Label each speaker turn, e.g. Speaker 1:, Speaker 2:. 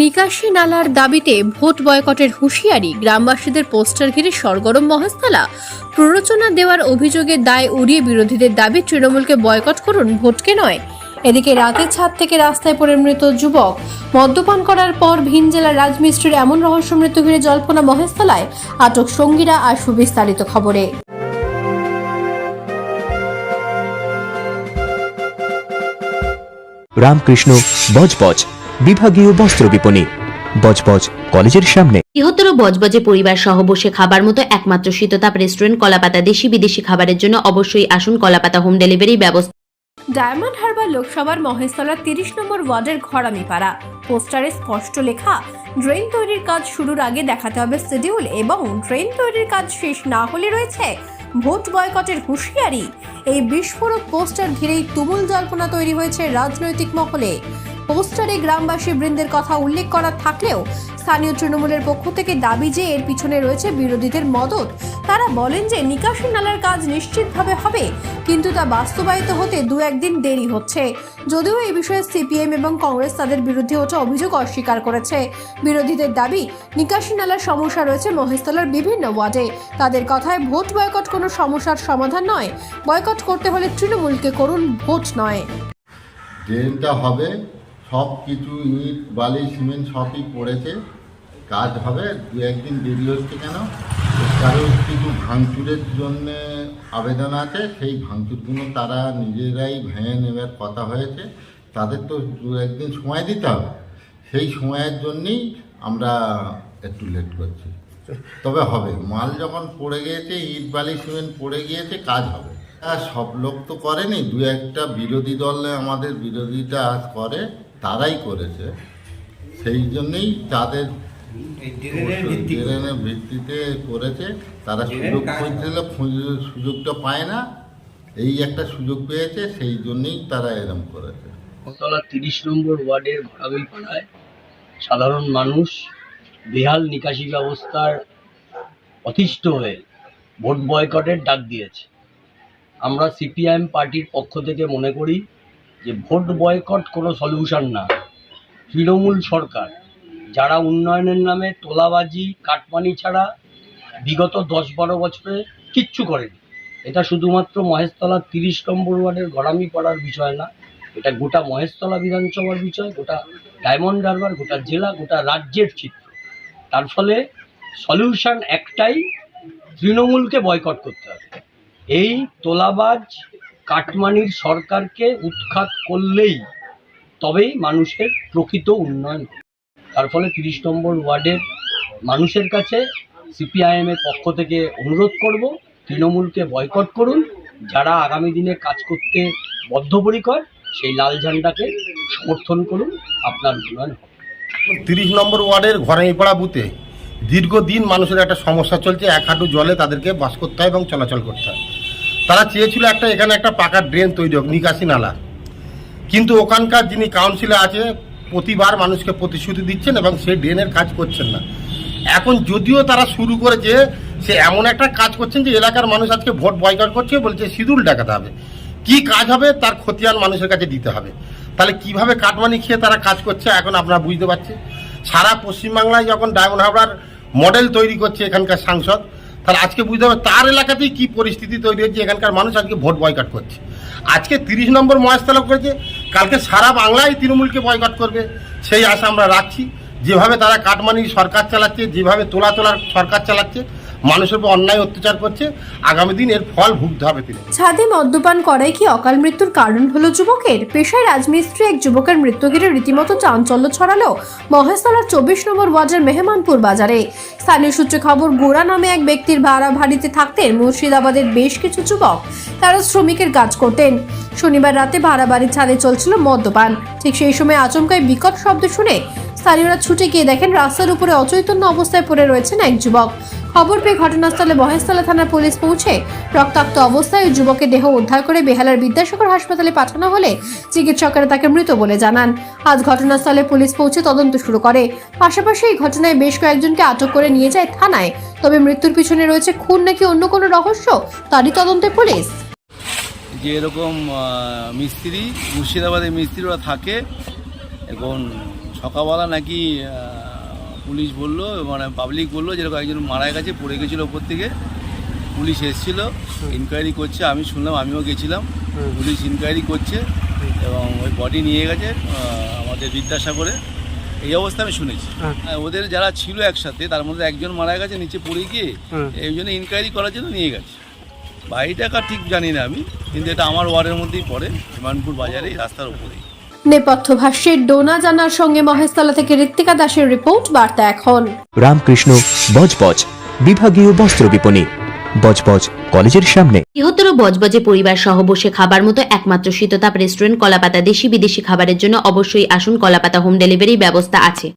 Speaker 1: নিকাশি নালার দাবিতে ভোট বয়কটের হুঁশিয়ারি, গ্রামবাসীদের পোস্টার ঘিরে সরগরম মহাস্থালা। প্ররোচনা দেওয়ার অভিযোগে দায় উড়িয়ে বিরোধীদের দাবি, তৃণমূলকে বয়কট করুন ভোটকে নয়? এদিকে রাতের ছাদ থেকে রাস্তায় পড়ে মৃত যুবক। মদ্যপান করার পর ভিন জেলার রাজমিস্ত্রির এমন রহস্য মৃত্যু ঘিরে জল্পনা মহেশতলায় আটক সঙ্গীরা আর সুবিস্তারিত খবরে।
Speaker 2: রামকৃষ্ণ বজবজ। বিভাগীয় বস্ত্র বিপণী। বজবজ কলেজের সামনে।
Speaker 3: বৃহত্তর বজবজে পরিবার সহ বসে খাবার মতো একমাত্র শীততাপ রেস্টুরেন্ট কলাপাতা দেশি বিদেশি খাবারের জন্য অবশ্যই আসুন কলাপাতা হোম ডেলিভারি ব্যবস্থা।
Speaker 1: ডায়মন্ড হারবার লোকসভার মহেশতলার তিরিশ নম্বর ওয়ার্ডের ঘরামিপাড়া পোস্টারে স্পষ্ট লেখা ড্রেন তৈরির কাজ শুরুর আগে দেখাতে হবে শিডিউল এবং ড্রেন তৈরির কাজ শেষ না হলে রয়েছে ভোট বয়কটের হুঁশিয়ারি। এই বিস্ফোরক পোস্টার ঘিরেই তুমুল জল্পনা তৈরি হয়েছে রাজনৈতিক মহলে। পোস্টারে গ্রামবাসী বৃন্দের কথা উল্লেখ করা থাকলেও স্থানীয় তৃণমূলের পক্ষ থেকে দাবি যে এর পিছনে রয়েছে বিরোধীদের মদত। তারা বলেন যে নিকাশি নালার কাজ নিশ্চিতভাবে হবে, কিন্তু তা বাস্তবায়িত হতে দু একদিন দেরি হচ্ছে। যদিও এই বিষয়ে সিপিএম এবং কংগ্রেস তাদের বিরুদ্ধে ওঠা অভিযোগ অস্বীকার করেছে। বিরোধীদের দাবি, নিকাশি নালার সমস্যা রয়েছে মহেশতলার বিভিন্ন ওয়ার্ডে। তাদের কথায় ভোট বয়কট কোনো সমস্যার সমাধান নয়। বয়কট করতে হলে তৃণমূলকে করুন, ভোট নয়।
Speaker 4: ড্রেনটা হবে সব কিছু ইট, বালি, সিমেন্ট সবই পড়েছে। কাজ হবে, দু একদিন দেরি হচ্ছে কেন? কারণ কিছু ভাঙচুরের জন্য আবেদন আছে, সেই ভাঙচুরগুলো তারা নিজেরাই ভেঙে নেবার কথা হয়েছে। তাদের তো দু একদিন সময় দিতে হবে। সেই সময়ের জন্যেই আমরা একটু লেট করছি। তবে হবে, মাল যখন পড়ে গিয়েছে, ইট, বালি, সিমেন্ট পড়ে গিয়েছে, কাজ হবে। সব লোক তো করেনি, দু একটা বিরোধী দলে আমাদের বিরোধিতা করে। তারাই করেছে সেই জন্যই তাদের ড্রেনের ভিত্তিতে করেছে তারা সুযোগ খুঁজছিল খুঁজে- সুযোগটা পায় না এই একটা সুযোগ পেয়েছে সেই জন্যই তারা এরম করেছে।
Speaker 5: তলা তিরিশ নম্বর ওয়ার্ডের ঘোড়াগুই পাড়ায় সাধারণ মানুষ বেহাল নিকাশি ব্যবস্থার অতিষ্ঠ হয়ে ভোট বয়কটের ডাক দিয়েছে। আমরা সিপিআইএম পার্টির পক্ষ থেকে মনে করি যে ভোট বয়কট কোনো সলিউশন না। তৃণমূল সরকার, যারা উন্নয়নের নামে তোলাবাজি, কাটমানি ছাড়া বিগত দশ বারো বছরে কিচ্ছু করেনি। এটা শুধুমাত্র মহেশতলা তিরিশ নম্বর ওয়ার্ডের গড়ামি পাড়ার বিষয় না, এটা গোটা মহেশতলা বিধানসভার বিষয়, গোটা ডায়মন্ড হারবার, গোটা জেলা, গোটা রাজ্যের চিত্র। তার ফলে সলিউশন একটাই, তৃণমূলকে বয়কট করতে হবে। এই তোলাবাজ কাটমানির সরকারকে উৎখাত করলেই তবেই মানুষের প্রকৃত উন্নয়ন তার ফলে তিরিশ নম্বর ওয়ার্ডের মানুষের কাছে সিপিআইএমের পক্ষ থেকে অনুরোধ করব, তৃণমূলকে বয়কট করুন, যারা আগামী দিনে কাজ করতে বদ্ধপরিকর, সেই লাল ঝান্ডাকে সমর্থন করুন, আপনার উন্নয়ন
Speaker 6: তিরিশ নম্বর ওয়ার্ডের ঘরাইপাড়া বুথে দীর্ঘদিন মানুষের একটা সমস্যা চলছে, এক হাঁটু জলে তাদেরকে বাস করতে হয় এবং চলাচল করতে হয়। তারা চেয়েছিল একটা, এখানে একটা পাকা ড্রেন তৈরি হোক, নিকাশি নালা। কিন্তু ওখানকার যিনি কাউন্সিলে আছে, প্রতিবার মানুষকে প্রতিশ্রুতি দিচ্ছেন এবং সেই ড্রেনের কাজ করছেন না। এখন যদিও তারা শুরু করেছে, সে এমন একটা কাজ করছেন যে এলাকার মানুষ আজকে ভোট বয়কট করছে, বলছে সিঁদুল ডাকাতে হবে। কি কাজ হবে, তার খতিয়ান মানুষের কাছে দিতে হবে। তাহলে কীভাবে কাটমানি খেয়ে তারা কাজ করছে, এখন আপনারা বুঝতে পারছি সারা পশ্চিমবাংলায় যখন ডায়মন্ড হাবড়ার মডেল তৈরি করছে এখানকার সাংসদ তাহলে আজকে বুঝতে হবে তার এলাকাতেই কী পরিস্থিতি তৈরি হয়েছে, এখানকার মানুষ আজকে ভোট বয়কট করছে। আজকে তিরিশ নম্বর মহেশতলা করেছে, কালকে সারা বাংলায় তৃণমূলকে বয়কট করবে, সেই আশা আমরা রাখছি। যেভাবে তারা কাটমানি সরকার চালাচ্ছে, যেভাবে তোলা তোলার সরকার চালাচ্ছে মানুষের উপর অন্যায় অত্যাচার করছে, আগামী দিন এর ফল ভুগতে হবে তিনি।
Speaker 1: ছাদে মদ্যপান করাই কি অকাল মৃত্যুর কারণ হলো যুবকের? পেশায় রাজমিস্ত্রি এক যুবকের মৃত্যু ঘিরে রীতিমতো চাঞ্চল্য ছড়ালো মহেশতলার চব্বিশ নম্বর ওয়ার্ডের মেহমানপুর বাজারে। স্থানীয় সূত্রে খবর, গোড়া নামে এক ব্যক্তির ভাড়া ভাড়িতে থাকতেন মুর্শিদাবাদের বেশ কিছু যুবক। তারা শ্রমিকের কাজ করতেন। শনিবার রাতে ভাড়া বাড়ির ছাদে চলছিল মদ্যপান। ঠিক সেই সময় আচমকায় বিকট শব্দ শুনে স্থানীয়রা ছুটে গিয়ে দেখেন রাস্তার উপরে অচৈতন্য অবস্থায় পড়ে রয়েছেন এক যুবক। খবর পেয়ে ঘটনাস্থলে মহেশতলা থানার পুলিশ পৌঁছে রক্তাক্ত অবস্থায় ওই যুবকের দেহ উদ্ধার করে বেহালার বিদ্যাসাগর হাসপাতালে পাঠানো হলে চিকিৎসকেরা তাকে মৃত বলে জানান। আজ ঘটনাস্থলে পুলিশ পৌঁছে তদন্ত শুরু করে। পাশাপাশি এই ঘটনায় বেশ কয়েকজনকে আটক করে নিয়ে যায় থানায়। তবে মৃত্যুর পিছনে রয়েছে খুন নাকি অন্য কোনো রহস্য? তারই তদন্তে পুলিশ।
Speaker 7: যে এরকম মিস্ত্রি, মুর্শিদাবাদের মিস্ত্রিরা থাকে। এখন সকালবেলা নাকি পুলিশ বলল মানে পাবলিক বলল যেরকম একজন মারা গেছে পড়ে গেছিল ওপর থেকে। পুলিশ এসেছিল ইনকোয়ারি করছে আমি শুনলাম আমিও গেছিলাম। পুলিশ ইনকোয়ারি করছে এবং ওই বডি নিয়ে গেছে আমাদের বিদ্যাসাগরে। এই অবস্থা আমি শুনেছি। হ্যাঁ, ওদের যারা ছিল একসাথে তার মধ্যে একজন মারা গেছে নিচে পড়ে গিয়ে এই জন্য ইনকোয়ারি করার জন্য নিয়ে গেছে। বাড়িটা ঠিক জানি না আমি কিন্তু এটা আমার ওয়ার্ডের মধ্যেই পড়ে হিমানপুর বাজারে রাস্তার উপরেই।
Speaker 1: নেপথ্য ভাষ্যে ডোনা জানার সঙ্গে মহেশতলা থেকে ঋত্বিকা দাসের রিপোর্ট বার্তা এখন।
Speaker 2: রামকৃষ্ণ বজবজ বিভাগীয় বস্ত্র বিপণী বজবজ কলেজের সামনে।
Speaker 3: বৃহত্তর বজবজে পরিবার সহ বসে খাবার মতো একমাত্র শীততাপ রেস্টুরেন্ট কলাপাতা দেশি বিদেশি খাবারের জন্য অবশ্যই আসুন কলাপাতা হোম ডেলিভারি ব্যবস্থা আছে।